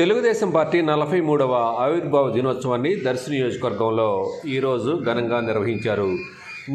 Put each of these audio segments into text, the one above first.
Telugu Desam party నలభై మూడవ ఆవిర్భావ దినోత్సవాన్ని దర్శి నియోజకవర్గంలో ఈరోజు ఘనంగా నిర్వహించారు.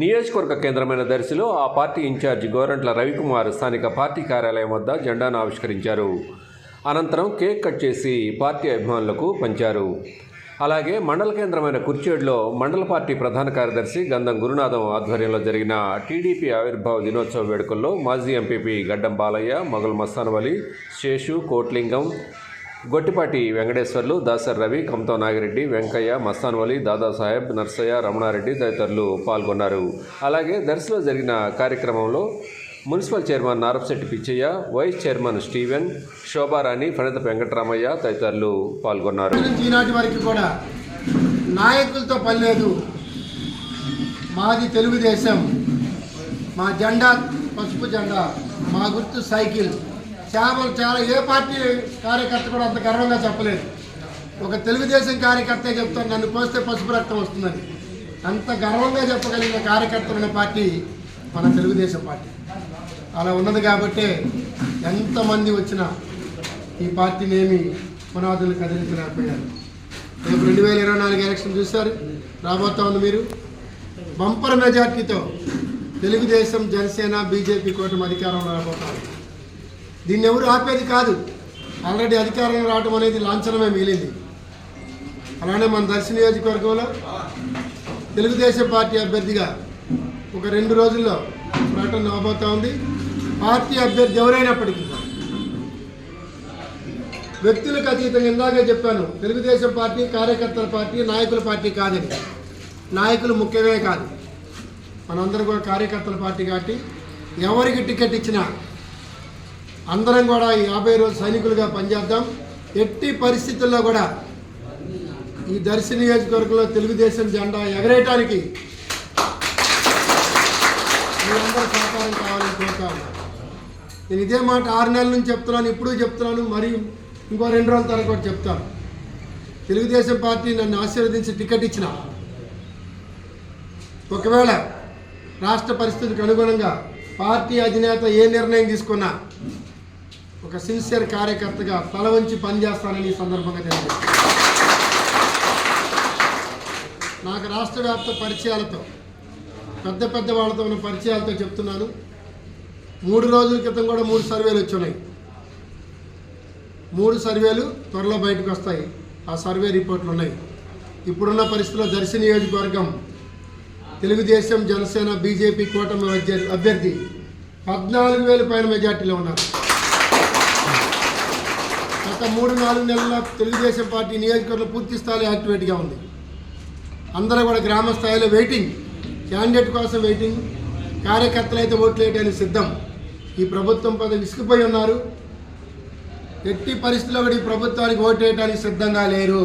నియోజకవర్గ కేంద్రమైన దర్శిలో ఆ పార్టీ ఇన్ఛార్జి గోరంట్ల రవికుమార్ స్థానిక పార్టీ కార్యాలయం వద్ద జెండాను ఆవిష్కరించారు. అనంతరం కేక్ కట్ చేసి పార్టీ అభిమానులకు పంచారు. అలాగే మండల కేంద్రమైన కుర్చేడులో మండల పార్టీ ప్రధాన కార్యదర్శి గంధం గురునాథం ఆధ్వర్యంలో జరిగిన టీడీపీ ఆవిర్భావ దినోత్సవ వేడుకల్లో మాజీ ఎంపీపీ గడ్డం బాలయ్య మొగల్ మస్తానవలి శేషు కోట్లింగం గొట్టిపాటి వెంకటేశ్వర్లు దాసర్ రవి కమతో నాగిరెడ్డి వెంకయ్య మస్తాన్వలి దాదాసాహెబ్ నర్సయ్య రమణారెడ్డి తదితరులు పాల్గొన్నారు. అలాగే దర్శిలో జరిగిన కార్యక్రమంలో municipal chairman Narapasetti Pitchaiah vice chairman Steven Shobharani Phanitha Venkataramaiah తదితరులు పాల్గొన్నారు. ఈనాటి వరకు కూడా నాయకులతో పని లేదు. మాది తెలుగుదేశం. మా జెండా పసుపు జెండా మా గుర్తు సైకిల్. కేవలం చాలా ఏ పార్టీ కార్యకర్త కూడా అంత గర్వంగా చెప్పలేదు. ఒక తెలుగుదేశం కార్యకర్తే చెప్తాను నన్ను పోస్తే పసుపు రక్తం వస్తుందని. అంత గర్వంగా చెప్పగలిగిన కార్యకర్తలు పార్టీ మన తెలుగుదేశం పార్టీ. అలా ఉన్నది కాబట్టే ఎంతమంది వచ్చినా ఈ పార్టీని ఏమి పునాదులు కదిలించలేకపోయారు. రేపు రెండు వేల ఇరవై నాలుగు ఎలక్షన్ చూశారు రాబోతా ఉంది మీరు. బంపర్ మెజార్టీతో తెలుగుదేశం జనసేన బీజేపీ కూటమి అధికారంలో రాబోతారు దీన్ని ఎవరు ఆపేది కాదు. ఆల్రెడీ అధికారంలో రావడం అనేది లాంఛనమే మిగిలింది. అలానే మన దర్శి నియోజకవర్గంలో తెలుగుదేశం పార్టీ అభ్యర్థిగా ఒక రెండు రోజుల్లో ప్రకటన అవబోతా ఉంది. పార్టీ అభ్యర్థి ఎవరైనప్పటికీ వ్యక్తులకు అతీతంగా ఇందాకే చెప్పాను తెలుగుదేశం పార్టీ కార్యకర్తల పార్టీ నాయకుల పార్టీ కాదని. నాయకులు ముఖ్యమే కాదు. మనందరం కూడా కార్యకర్తల పార్టీ కాబట్టి ఎవరికి టికెట్ ఇచ్చినా అందరం కూడా యాభై రోజు సైనికులుగా పనిచేద్దాం. ఎట్టి పరిస్థితుల్లో కూడా ఈ దర్శి నియోజకవర్గంలో తెలుగుదేశం జెండా ఎగరేయటానికి మీరందరూ సహకారం కావాలని కోరుతా నేను ఇదే మాట ఆరు నెలల నుంచి చెప్తున్నాను ఇప్పుడు చెప్తున్నాను మరి ఇంకో రెండు రోజుల తర్వాత కూడా చెప్తాను. తెలుగుదేశం పార్టీ నన్ను ఆశీర్వదించి టికెట్ ఇచ్చిన ఒకవేళ రాష్ట్ర పరిస్థితికి అనుగుణంగా పార్టీ అధినేత ఏ నిర్ణయం తీసుకున్నా ఒక సిన్సియర్ కార్యకర్తగా తల వంచి పనిచేస్తానని ఈ సందర్భంగా తెలియదు నాకు రాష్ట్ర వ్యాప్త పరిచయాలతో పెద్ద పెద్ద వాళ్ళతో ఉన్న పరిచయాలతో చెప్తున్నాను. మూడు రోజుల క్రితం కూడా మూడు సర్వేలు వచ్చున్నాయి మూడు సర్వేలు త్వరలో బయటకు వస్తాయి. ఆ సర్వే రిపోర్ట్లు ఉన్నాయి. ఇప్పుడున్న పరిస్థితుల్లో దర్శి నియోజకవర్గం తెలుగుదేశం జనసేన బీజేపీ కూటమి అభ్యర్థి- అభ్యర్థి పద్నాలుగు వేల పైన మెజార్టీలో ఉన్నారు. గత మూడు నాలుగు నెలల తెలుగుదేశం పార్టీ నియోజకవర్గంలో పూర్తి స్థాయిలో యాక్టివేట్గా ఉంది. అందరూ కూడా గ్రామ స్థాయిలో వెయిటింగ్ క్యాండిడేట్ కోసం వెయిటింగ్ కార్యకర్తలు అయితే ఓట్లు వేయడానికి సిద్ధం. ఈ ప్రభుత్వం పద విసిగిపోయి ఉన్నారు. ఎట్టి పరిస్థితుల్లో కూడా ఈ ప్రభుత్వానికి ఓటు వేయడానికి సిద్ధంగా లేరు.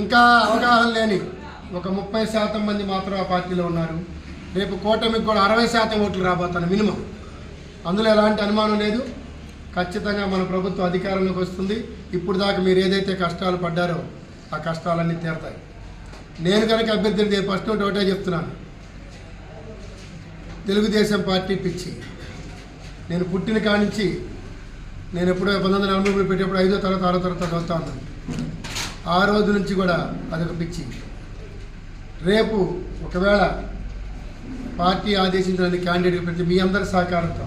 ఇంకా అవగాహన లేని ఒక ముప్పై శాతం మంది మాత్రం ఆ పార్టీలో ఉన్నారు. రేపు కూటమికి కూడా అరవై శాతం ఓట్లు రాబోతాను మినిమం. అందులో ఎలాంటి అనుమానం లేదు. ఖచ్చితంగా మన ప్రభుత్వం అధికారంలోకి వస్తుంది. ఇప్పుడు దాకా మీరు ఏదైతే కష్టాలు పడ్డారో ఆ కష్టాలన్నీ తీరతాయి. నేను కనుక అభ్యర్థి ఫస్ట్ నోట్ ఒకటే చెప్తున్నాను. తెలుగుదేశం పార్టీ పిచ్చి. నేను పుట్టిన కానించి నేను ఎప్పుడో పంతొమ్మిది వందల నలభై మూడు పెట్టేప్పుడు ఐదో తరగతి ఆరో తరగతి చదువుతా ఉన్నాను. ఆ రోజు నుంచి కూడా అదొక పిచ్చి. రేపు ఒకవేళ పార్టీ ఆదేశించిన క్యాండిడేట్ పెట్టి మీ అందరి సహకారంతో